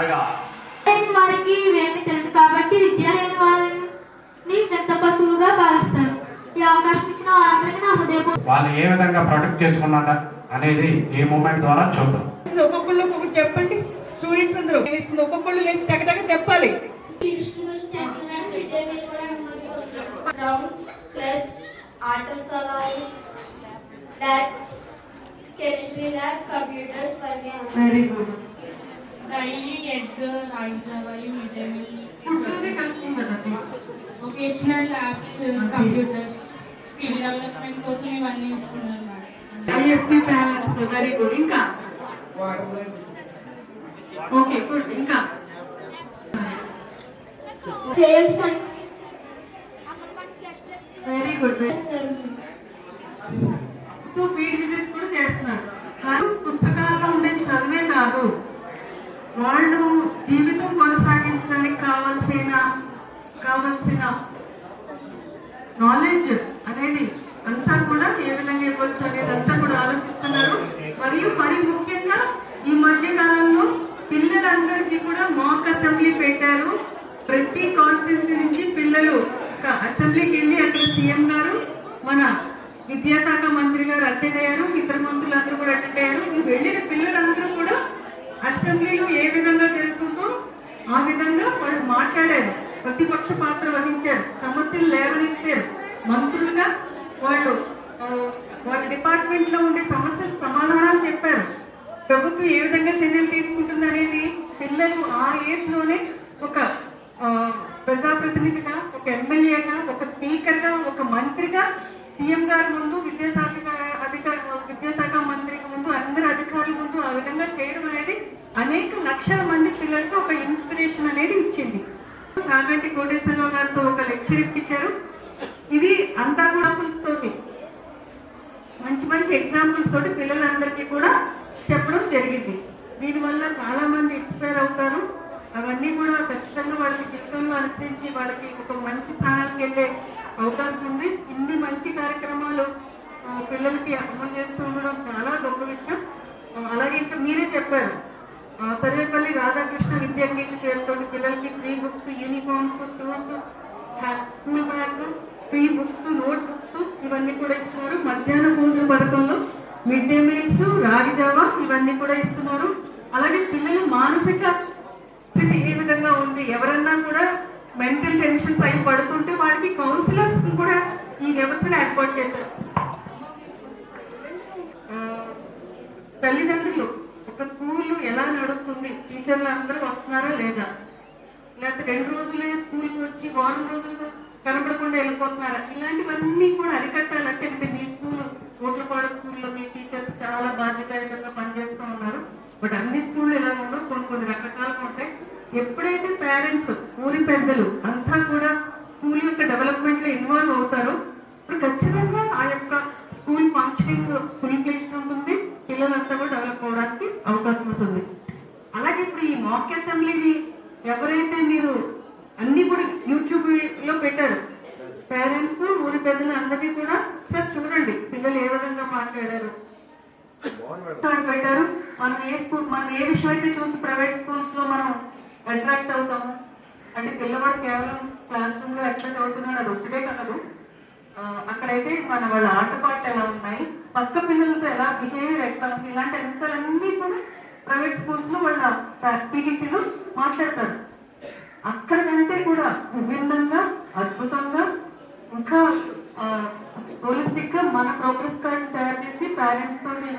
అనగా వారికి ఇవేమి తెలుసు కాబట్టి విద్య లేని వారిని పెద్ద పశువుగా భావిస్తారు? ఈ అవకాశం ఇచ్చిన వారందరికీ నా హృదయపూర్వక వాళ్ళు ఏ విధంగా ప్రొటెక్ట్ చేసుకున్నారా అనేది ఈ మూమెంట్ ద్వారా చూద్దాం. ఒక్కొక్కళ్ళు ఒక్కొక్కటి చెప్పండి. స్టూడెంట్స్ అందరూ ఒక్కొక్కళ్ళు లేచి టకటక చెప్పాలి. గ్రౌండ్స్ ప్లస్ ఆట స్థలాలు labs chemistry lab computers very good daily egg rice ఫుడ్లోనే కలుసుకుంటారండి vocational labs computers skill development కోసం ఇవన్నీ ఇస్తున్నారు madam IFP panels very good ఇంకా ఓకే గుడ్ ఇంకా సేల్స్ వెరీ గుడ్ కావాల్సిన నాలెడ్జ్ అనేది అంతా కూడా ఏ విధంగా ఇవ్వచ్చు అనేది అంతా కూడా ఆలోచిస్తున్నారు. మరియు మరి ముఖ్యంగా ఈ మధ్య కాలంలో పిల్లలందరికీ కూడా మాక్ అసెంబ్లీ పెట్టారు. ప్రతి కాన్స్టిట్యూన్సీ నుంచి పిల్లలు అసెంబ్లీకి వెళ్ళి అక్కడ సీఎం గారు మన విద్యాశాఖ మంత్రి గారు అటెండ్ అయ్యారు ఇతర మంత్రులు అందరూ కూడా అటెండ్ అయ్యారు. ఈ వెళ్ళిన పిల్లలందరూ కూడా అసెంబ్లీలో ఏ విధంగా జరుగుతుందో ఆ విధంగా వాళ్ళు మాట్లాడారు. ప్రతిపక్ష పాత్ర వహించారు. సమస్యలు లేవనెత్తారు. మంత్రులుగా వాళ్ళు వాళ్ళ డిపార్ట్మెంట్లో ఉండే సమస్యలకు సమాధానాలు చెప్పారు. ప్రభుత్వం ఏ విధంగా చర్యలు తీసుకుంటుంది అనేది పిల్లలు ఆ ఏజ్లోనే ఒక ప్రజాప్రతినిధిగా ఒక ఎమ్మెల్యేగా ఒక స్పీకర్గా ఒక మంత్రిగా సీఎం గారి ముందు విద్యాశాఖ అధికార విద్యాశాఖ మంత్రి ముందు అందరి అధికారుల ముందు ఆ విధంగా చేయడం అనేది అనేక లక్షల మంది పిల్లలకు ఒక ఇన్స్పిరేషన్ అనేది ఇచ్చింది. సాగంటి కోటేశ్వరరావు గారితో ఒక లెక్చర్ ఇప్పించారు. ఇది అంతా కూడా తోటి మంచి మంచి ఎగ్జాంపుల్స్ తోటి పిల్లలందరికీ కూడా చెప్పడం జరిగింది. దీనివల్ల చాలా మంది ఇన్స్పైర్ అవుతారు. అవన్నీ కూడా ఖచ్చితంగా వాళ్ళకి జీవితంలో అనుసరించి వాళ్ళకి ఒక మంచి స్థానానికి వెళ్ళే అవకాశం ఉంది. ఇన్ని మంచి కార్యక్రమాలు పిల్లలకి అమలు చేస్తూ ఉండడం చాలా గొప్ప విషయం. అలాగే ఇంకా మీరే చెప్పారు. సర్వేపల్లి రాధాకృష్ణ విద్యాంగికి పేరుతో పిల్లలకి free books uniforms shoes school bag free books notebooks ఇవన్నీ కూడా ఇస్తున్నారు. మధ్యాహ్న భోజన పథకంలో మిడ్ డే మీల్స్ రాగి జావా ఇవన్నీ కూడా ఇస్తున్నారు. అలాగే పిల్లలు మానసిక స్థితి ఏ విధంగా ఉంది? ఎవరన్నా కూడా మెంటల్ టెన్షన్స్ అయి పడుతుంటే వాళ్ళకి కౌన్సిలర్స్ కూడా ఈ వ్యవస్థను ఏర్పాటు చేశారు. తల్లిదండ్రులు ఒక స్కూల్ ఎలా నడుస్తుంది? టీచర్లు అందరూ వస్తున్నారా లేదా? లేకపోతే రెండు రోజులే స్కూల్కి వచ్చి వారం రోజులు కనపడకుండా వెళ్ళిపోతున్నారా? ఇలాంటివన్నీ కూడా అరికట్టాలంటే అంటే మీ స్కూల్ ఓట్లపాడు స్కూల్లో మీ టీచర్స్ చాలా బాధ్యతాయుతంగా పనిచేస్తూ ఉన్నారు. బట్ అన్ని స్కూళ్ళు ఇలా ఉండవు. కొన్ని కొన్ని రకరకాలుగా ఉంటాయి. ఎప్పుడైతే పేరెంట్స్ ఊరి పెద్దలు అంతా కూడా స్కూల్ యొక్క డెవలప్మెంట్లో ఇన్వాల్వ్ అవుతారో ఇప్పుడు ఖచ్చితంగా ఆ యొక్క స్కూల్ ఫంక్షనింగ్ ఫుల్ ఉంటుంది పిల్లలంతా కూడా డెవలప్ అవడానికి అవకాశం ఉంటుంది. అలాగే ఇప్పుడు ఈ మాక్ అసెంబ్లీని ఎవరైతే మీరు అన్ని కూడా యూట్యూబ్లో పెట్టారు పేరెంట్స్ ఊరి పెద్దలు అందరికీ కూడా సార్ చూడండి పిల్లలు ఏ విధంగా మాట్లాడారు? పెట్టారు. మనం ఏ స్కూల్ మనం ఏ విషయం అయితే చూసి ప్రైవేట్ స్కూల్స్లో మనం అట్రాక్ట్ అవుతాము? అంటే పిల్లవాడు కేవలం క్లాస్ రూమ్లో ఎట్లా చదువుతున్నాడు అది ఒకటే కలదు ఆ, అక్కడైతే మన వాళ్ళ ఆటపాట ఎలా ఉన్నాయి? పక్క పిల్లలతో ఎలా బిహేవియర్ ఎట్లా ఉంది? ఇలాంటి అంశాలన్నీ కూడా ప్రైవేట్ స్కూల్స్లో వాళ్ళ పీటీసీలో మాట్లాడతారు. అక్కడ కంటే కూడా విభిన్నంగా అద్భుతంగా ఇంకా హోలిస్టిక్గా మన ప్రోగ్రెస్ కార్డ్